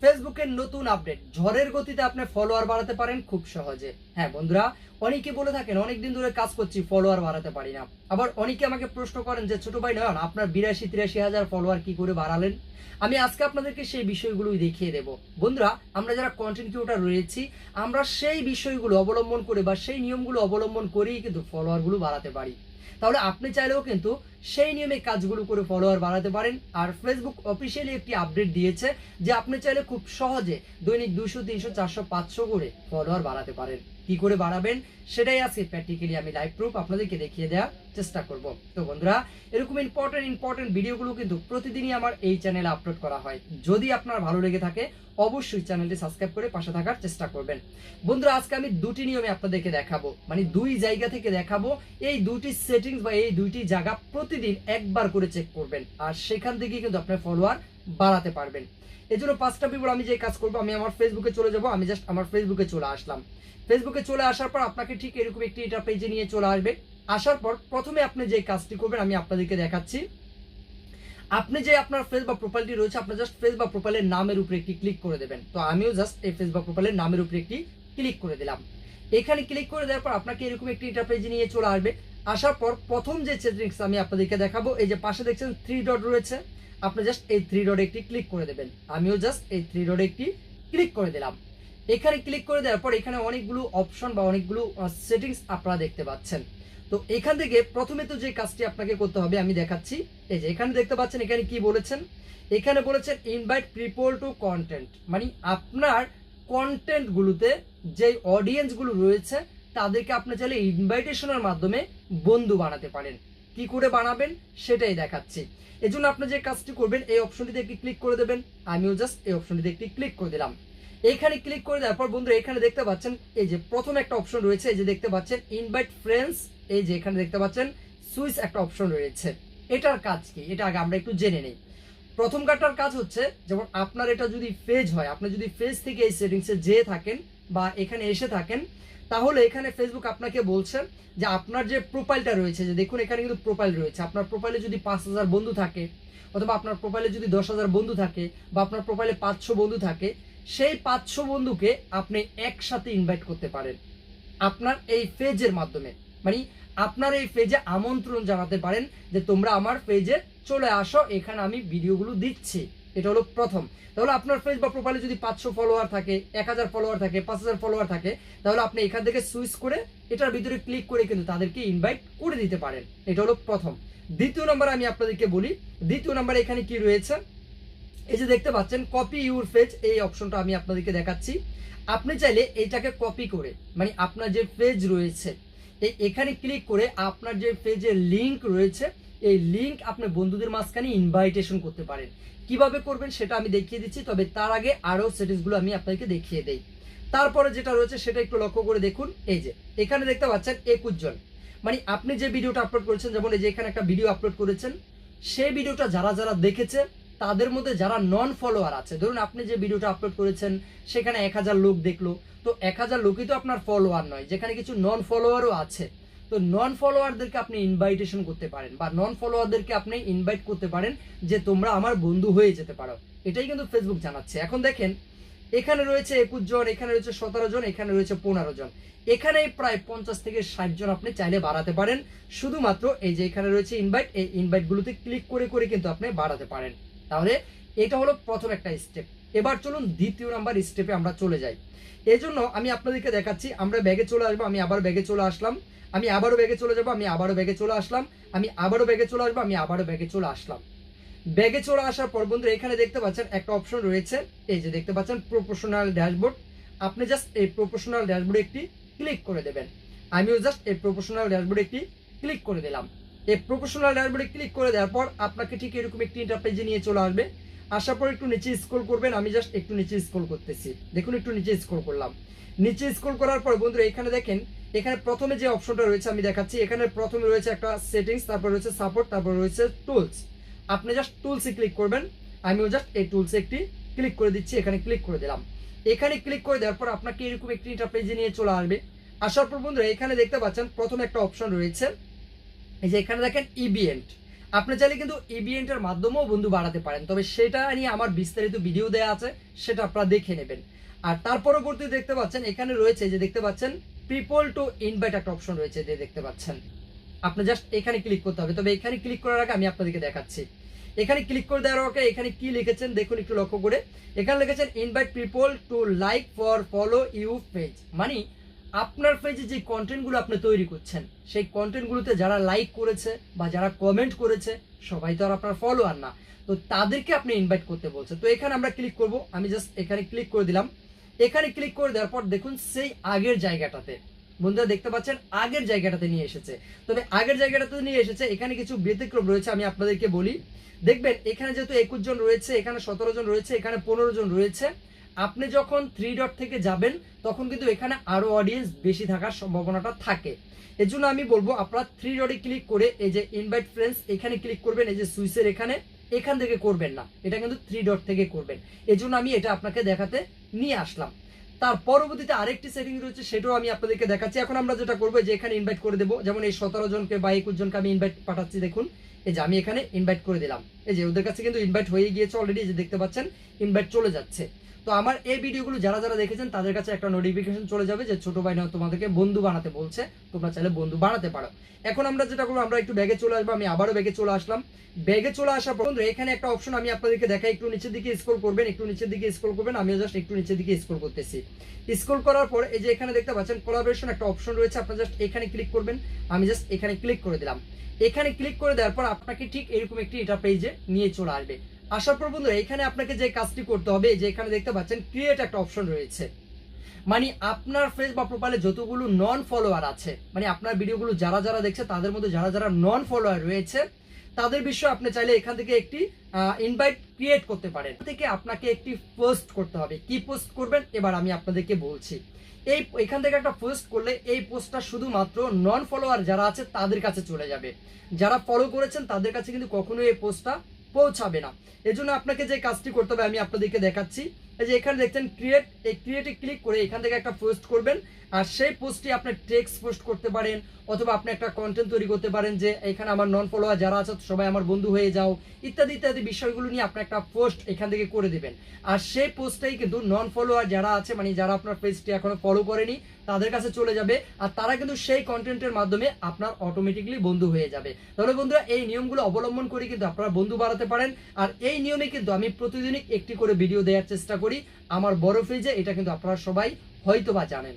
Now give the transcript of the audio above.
ফেসবুকের নতুন আপডেট। ঝড়ের গতিতে আপনি ফলোয়ার বাড়াতে পারেন খুব সহজে। হ্যাঁ বন্ধুরা, অনেকে বলে থাকেন, অনেকদিন ধরে কাজ করছি ফলোয়ার বাড়াতে পারি না। আবার অনেকে আমাকে প্রশ্ন করেন যে, ছোট ভাই নয়ন, আপনার বিরাশি তিরাশি হাজার ফলোয়ার কি করে বাড়ালেন? আমি আজকে আপনাদেরকে সেই বিষয়গুলোই দেখিয়ে দেব। বন্ধুরা, আমরা যারা কন্টেন্ট ক্রিয়েটার রয়েছি, আমরা সেই বিষয়গুলো অবলম্বন করে বা সেই নিয়মগুলো অবলম্বন করেই কিন্তু ফলোয়ারগুলো বাড়াতে পারি। তাহলে আপনি চাইলেও কিন্তু সেই নিয়মে কাজগুলো করে ফলোয়ার বাড়াতে পারেন। আর ফেসবুক অফিসিয়ালি একটি আপডেট দিয়েছে যে আপনি চাইলে খুব সহজে দৈনিক দুশো তিনশো, চারশো, পাঁচশো করে ফলোয়ার বাড়াতে পারেন। কি করে বাড়াবেন? সেটাই আজকে প্র্যাকটিক্যালি আমি লাইভ প্রুফ আপনাদেরকে দেখিয়ে দেওয়ার চেষ্টা করব। তো বন্ধুরা, এরকম ইম্পর্টেন্ট ইম্পর্টেন্ট ভিডিওগুলো কিন্তু প্রতিদিনই আমার এই চ্যানেলে আপলোড করা হয়। যদি আপনার ভালো লেগে থাকে, অবশ্যই চ্যানেলটি সাবস্ক্রাইব করে পাশে থাকার চেষ্টা করবেন। বন্ধুরা, আজকে আমি দুটি নিয়মে আপনাদেরকে দেখাবো। মানে দুই জায়গা থেকে দেখাবো। এই দুটি সেটিংস বা এই দুইটি জায়গা প্রতিদিন একবার করে চেক করবেন। আর সেখান থেকে কিন্তু আপনার ফলোয়ার বাড়াতে পারবেন। এই জন্য পাঁচটা পিপল আমি যে কাজ করব, আমি আমার ফেসবুকে চলে যাব, আমি জাস্ট আমার ফেসবুকে চলে আসলাম। ফেসবুকে চলে আসার পর আপনাকে ঠিক এরকম একটি এটা পেজে নিয়ে চলে আসবে। আসার পর প্রথমে আপনি যে কাজটি করবেন, আমি আপনাদেরকে দেখাচ্ছি। আপনি যে আপনার ফেস বা প্রোফাইলটি রয়েছে, আপনি জাস্ট ফেস বা প্রোফাইলের নামের উপরে একটি ক্লিক করে দেবেন। তো আমিও জাস্ট এই ফেস বা প্রোফাইলের নামের উপরে একটি ক্লিক করে দিলাম। এখানে ক্লিক করে দেওয়ার পর আপনাকে এরকম একটি ইন্টারপেজ নিয়ে চলে আসবে। আসার পর প্রথম যে সেটিংস আমি আপনাদেরকে দেখাবো, এই যে পাশে দেখছেন থ্রি ডট রয়েছে। আপনি জাস্ট এই থ্রি ডট একটি ক্লিক করে দেবেন। আমিও জাস্ট এই থ্রি ডট একটি ক্লিক করে দিলাম। এখানে ক্লিক করে দেওয়ার পর এখানে অনেকগুলো অপশন বা অনেকগুলো সেটিংস আপনারা দেখতে পাচ্ছেন। তো এখান থেকে প্রথমে তো যে কাজটি আপনাকে করতে হবে, আমি দেখাচ্ছি। এই যে এখানে দেখতে পাচ্ছেন এখানে কি বলেছেন? এখানে বলেছেন ইনভাইট পিপল টু কন্টেন্ট মানে আপনার কন্টেন্টগুলোতে যে অডিয়েন্সগুলো রয়েছে, তাদেরকে আপনি চাইলে ইনভাইটেশনের মাধ্যমে বন্ধু বানাতে পারেন। কি করে বানাবেন সেটাই দেখাচ্ছি। এই জন্য আপনি যে কাজটি করবেন, এই অপশনটিতে একটি ক্লিক করে দেবেন। আমিও জাস্ট এই অপশনটিতে একটি ক্লিক করে দিলাম। এখানে ক্লিক করে দেওয়ার পর বন্ধুরা, এখানে দেখতে পাচ্ছেন, এই যে প্রথম একটা অপশন রয়েছে, এই যে দেখতে পাচ্ছেন ইনভাইট ফ্রেন্ডস এই যে এখানে দেখতে পাচ্ছেন, সুইচ একটা অপশন রয়েছে। এটার কাজ কি? এটা আগে আমরা একটু জেনে নেই। প্রথম কাটার কাজ হচ্ছে, যেমন আপনার এটা যদি ফেজ হয়, আপনি যদি ফেজ থেকে এই সেটিংসে যেয়ে থাকেন বা এখানে এসে থাকেন তাহলে এখানে ফেসবুক আপনাকে বলছে যে আপনার যে প্রোফাইলটা রয়েছে, যে দেখুন এখানে কিন্তু প্রোফাইল রয়েছে। আপনার প্রোফাইলে যদি পাঁচ হাজার বন্ধু থাকে, অথবা আপনার প্রোফাইলে যদি দশ হাজার বন্ধু থাকে, বা আপনার প্রোফাইলে পাঁচশো বন্ধু থাকে, সেই পাঁচশো বন্ধুকে আপনি একসাথে ইনভাইট করতে পারেন। আপনার এই পেজের মাধ্যমে। মানে আপনার এই পেজে আমন্ত্রণ জানাতে পারেন যে তোমরা আমার পেজে চলে আসো, এখানে আমি ভিডিওগুলো দিচ্ছি। এটা হলো প্রথম। তাহলে আপনার পেজ বা প্রোফাইলে যদি পাঁচশো ফলোয়ার থাকে, এক হাজার ফলোয়ার থাকে, পাঁচ হাজার ফলোয়ার থাকে, তাহলে আপনি এখান থেকে সুইচ করে এটার ভিতরে ক্লিক করে কিন্তু তাদেরকে ইনভাইট করে দিতে পারেন। এটা হলো প্রথম। দ্বিতীয় নম্বর আমি আপনাদেরকে বলি। দ্বিতীয় নম্বরে এখানে কি রয়েছে? এই যে দেখতে পাচ্ছেন কপি ইউর পেজ এই অপশনটা আমি আপনাদেরকে দেখাচ্ছি। আপনি চাইলে এইটাকে কপি করে মানে আপনার যে পেজ রয়েছে, এই এখানে ক্লিক করে আপনার যে পেজের লিংক রয়েছে এই লিংক আপনি বন্ধুদের মাঝখানে ইনভাইটেশন করতে পারেন। কীভাবে করবেন সেটা আমি দেখিয়ে দিচ্ছি, তবে তার আগে আরও সেটিংসগুলো আমি আপনাদেরকে দেখিয়ে দেই। তারপরে যেটা রয়েছে সেটা একটু লক্ষ্য করে দেখুন। এই যে, এখানে দেখতে পাচ্ছেন একুশ জন। মানে আপনি যে ভিডিওটা আপলোড করেছেন, যেমন এই যে এখানে একটা ভিডিও আপলোড করেছেন, সেই ভিডিওটা যারা যারা দেখেছে, তাদের মধ্যে যারা নন ফলোয়ার আছে, ধরুন আপনি যে ভিডিওটা আপলোড করেছেন, সেখানে এক হাজার লোক দেখল, তো এক হাজার লোকই তো আপনার ফলোয়ার নয়, যেখানে কিছু নন ফলোয়ারও আছে। তো নন ফলোয়ারদেরকে আপনি ইনভাইটেশন করতে পারেন বা নন ফলোয়ারদেরকে আপনি ইনভাইট করতে পারেন যে তোমরা আমার বন্ধু হয়ে যেতে পারো। এটাই কিন্তু ফেসবুক জানাচ্ছে। এখন দেখেন, এখানে রয়েছে একুশ জন, এখানে রয়েছে সতেরো জন, এখানে রয়েছে পনেরো জন। এখানে প্রায় পঞ্চাশ থেকে ষাট জন আপনি চাইলে বাড়াতে পারেন। শুধুমাত্র এই যে এখানে রয়েছে ইনভাইট এই ইনভাইটগুলোতে ক্লিক করে করে কিন্তু আপনি বাড়াতে পারেন। তাহলে এটা হলো প্রথম একটা স্টেপ এবার চলুন দ্বিতীয় নাম্বার স্টেপে আমরা চলে যাই। এই জন্য আমি আপনাদেরকে দেখাচ্ছি, আমরা ব্যাগে চলে আসব, আমি আবার ব্যাগে চলে আসলাম। আমি আবারও ব্যাগে চলে যাব, আমি আবারও ব্যাগে চলে আসলাম, আমি আবারও ব্যাগে চলে আসব, আমি আবারও ব্যাগে চলে আসলাম। ব্যাগে চলে আসার পর বন্ধুরা, এখানে দেখতে পাচ্ছেন একটা অপশন রয়েছে, এই যে দেখতে পাচ্ছেন প্রফেশনাল ড্যাশবোর্ড আপনি জাস্ট এই প্রফেশনাল ড্যাশবোর্ডে একটি ক্লিক করে দেবেন। আমিও জাস্ট এই প্রফেশনাল ড্যাশবোর্ডে একটি ক্লিক করে দিলাম। এই প্রফেশনাল ড্যাশবোর্ডে ক্লিক করে দেওয়ার পর আপনাকে ঠিক এরকম একটি ইন্টারপেজে নিয়ে চলে আসবে। আসার পর একটু নিচে স্ক্রল করবেন, আমি জাস্ট একটু নিচে স্ক্রল করতেছি। দেখুন, একটু নিচে স্ক্রল করলাম। নিচে স্ক্রল করার পর বন্ধুরা, এখানে দেখেন এখানে প্রথমে যে অপশনটা রয়েছে আমি দেখাচ্ছি। এখানে প্রথমে রয়েছে একটা সেটিংস তারপর রয়েছে সাপোর্ট তারপর রয়েছে টুলস আপনি জাস্ট টুলসে ক্লিক করবেন। আমিও জাস্ট এই টুলসে একটি ক্লিক করে দিচ্ছি, এখানে ক্লিক করে দিলাম। এখানে ক্লিক করে দেওয়ার পর আপনাকে এরকম একটি ইন্টারপেজে নিয়ে চলে আসবে। আসার পর বন্ধুরা, এখানে দেখতে পাচ্ছেন প্রথমে একটা অপশন রয়েছে। এই যে এখানে দেখেন ইভিয়েন্ট আপনি চাইলে কিন্তু ইভিএন্টের মাধ্যমেও বন্ধু বাড়াতে পারেন। তবে সেটা নিয়ে আমার বিস্তারিত ভিডিও দেওয়া আছে, সেটা আপনারা দেখে নেবেন। আর তার পরবর্তী দেখতে পাচ্ছেন, এখানে রয়েছে যে দেখতে পাচ্ছেন পিপল টু ইনভাইট একটা অপশন রয়েছে যে দেখতে পাচ্ছেন। আপনি জাস্ট এখানে ক্লিক করতে হবে। তবে এখানে ক্লিক করার আগে আমি আপনাদেরকে দেখাচ্ছি। এখানে ক্লিক করে দেওয়ার আগে এখানে কি লিখেছেন দেখুন একটু লক্ষ্য করে। এখানে লিখেছেন invite people to like for follow you page মানে আপনার পেজে যে কন্টেন্টগুলো আপনি তৈরি করছেন, সেই কন্টেন্টগুলোতে যারা লাইক করেছে বা যারা কমেন্ট করেছে, সবাই তো আর আপনার ফলোয়ার না। তো তাদেরকে আপনি ইনভাইট করতে বলছেন। তো এখানে আমরা ক্লিক করব। আমি জাস্ট এখানে ক্লিক করে দিলাম। এখানে ক্লিক করে দেওয়ার পর দেখুন সেই আগের জায়গাটাতে। বন্ধুরা দেখতে পাচ্ছেন, আগের জায়গাটাতে নিয়ে এসেছে। তবে আগের জায়গাটাতে নিয়ে এসেছে, এখানে কিছু ব্যতিক্রম রয়েছে, আমি আপনাদেরকে বলি। দেখবেন, এখানে যেহেতু একুশ জন রয়েছে, এখানে সতেরো জন রয়েছে, এখানে পনেরো জন রয়েছে। আপনি যখন থ্রি ডট থেকে যাবেন, তখন কিন্তু এখানে আরও অডিয়েন্স বেশি থাকার সম্ভাবনাটা থাকে। এর জন্য আমি বলব, আপনারা থ্রি ডটে ক্লিক করে এই যে ইনভাইট ফ্রেন্ডস এখানে ক্লিক করবেন, এই যে সুইসের এখানে, এখান থেকে করবেন না। এটা কিন্তু থ্রি ডট থেকে করবেন। এই জন্য আমি এটা আপনাকে দেখাতে নিয়ে আসলাম। তার পরবর্তীতে আরেকটি সেটিং রয়েছে, সেটাও আমি আপনাদেরকে দেখাচ্ছি। এখন আমরা যেটা করব, যে এখানে ইনভাইট করে দেবো। যেমন এই সতেরো জনকে বা একুশ জনকে আমি ইনভাইট পাঠাচ্ছি, দেখুন। এই যে আমি এখানে ইনভাইট করে দিলাম। এই যে ওদের কাছে কিন্তু ইনভাইট হয়ে গিয়েছে অলরেডি যে দেখতে পাচ্ছেন ইনভাইট চলে যাচ্ছে। তো আমার এই ভিডিওগুলো যারা যারা দেখেছেন তাদের কাছে একটা নোটিফিকেশন চলে যাবে যে ছোট ভাই তোমাদেরকে বন্ধু বানাতে বলছে। তোমরা চাইলে বন্ধু বানাতে পারো। এখন আমরা যেটা করব আমরা একটু ব্যাগে চলে আসব আমি আবারও ব্যাগে চলে আসলাম। ব্যাগে চলে আসার পর বন্ধুরা, এখানে একটা অপশন আমি আপনাদেরকে দেখাই একটু নিচের দিকে স্ক্রল করবেন একটু নিচের দিকে স্ক্রল করবেন আমি জাস্ট একটু নিচের দিকে স্ক্রল করতেছি। স্ক্রল করার পর এই যে এখানে দেখতে পাচ্ছেন কোলাবোরেশন একটা অপশন রয়েছে আপনারা জাস্ট এখানে ক্লিক করবেন আমি জাস্ট এখানে ক্লিক করে দিলাম। এখানে ক্লিক করে দেওয়ার পর আপনাকে ঠিক এরকম একটি এটা পেজে নিয়ে চলে আসবে। আসার পর বন্ধুরা এখানে আপনাকে যে কাজটি করতে হবে যে এখানে দেখতে পাচ্ছেন ক্রিয়েট একটা অপশন রয়েছে। মানে আপনার ফেস বা প্রোফাইলে যতগুলো নন ফলোয়ার আছে মানে আপনার ভিডিওগুলো যারা যারা দেখছে, তাদের মধ্যে যারা যারা নন ফলোয়ার রয়েছে, তাদের বিষয়ে আপনি চাইলে এখান থেকে একটি ইনভাইট ক্রিয়েট করতে পারেন। থেকে আপনাকে একটি পোস্ট করতে হবে। কি পোস্ট করবেন? এবার আমি আপনাদেরকে বলছি। এই, এখান থেকে একটা পোস্ট করলে এই পোস্টটা শুধুমাত্র নন ফলোয়ার যারা আছে, তাদের কাছে চলে যাবে। যারা ফলো করেছেন, তাদের কাছে কিন্তু কখনোই এই পোস্টটা পৌঁছাবে না। এজন্য আপনাকে যে কাজটি করতে হবে, আমি আপনাদেরকে দেখাচ্ছি। এই যে এখানে দেখছেন ক্রিয়েট এই ক্রিয়েটে ক্লিক করে এখান থেকে একটা পোস্ট করবেন। আর সেই পোস্টটি আপনি টেক্সট পোস্ট করতে পারেন, অথবা আপনি একটা কন্টেন্ট তৈরি করতে পারেন যে এখানে আমার নন ফলোয়ার যারা আছে, সবাই আমার বন্ধু হয়ে যাও, ইত্যাদি ইত্যাদি বিষয়গুলো নিয়ে আপনি একটা পোস্ট এখান থেকে করে দিবেন। আর সেই পোস্টটাই কিন্তু নন ফলোয়ার যারা আছে মানে যারা আপনার পেজটি এখনও ফলো করেনি, তাদের কাছে চলে যাবে, আর তারা কিন্তু সেই কন্টেন্টের মাধ্যমে আপনার অটোমেটিকলি বন্ধু হয়ে যাবে। তাহলে বন্ধুরা, এই নিয়মগুলো অবলম্বন করে কিন্তু আপনারা বন্ধু বাড়াতে পারেন, আর এই নিয়মে কিন্তু আমি প্রতিদিনই একটি করে ভিডিও দেওয়ার চেষ্টা করি। আমার বড় পেজে এটা কিন্তু আপনারা সবাই হয়তো বা জানেন।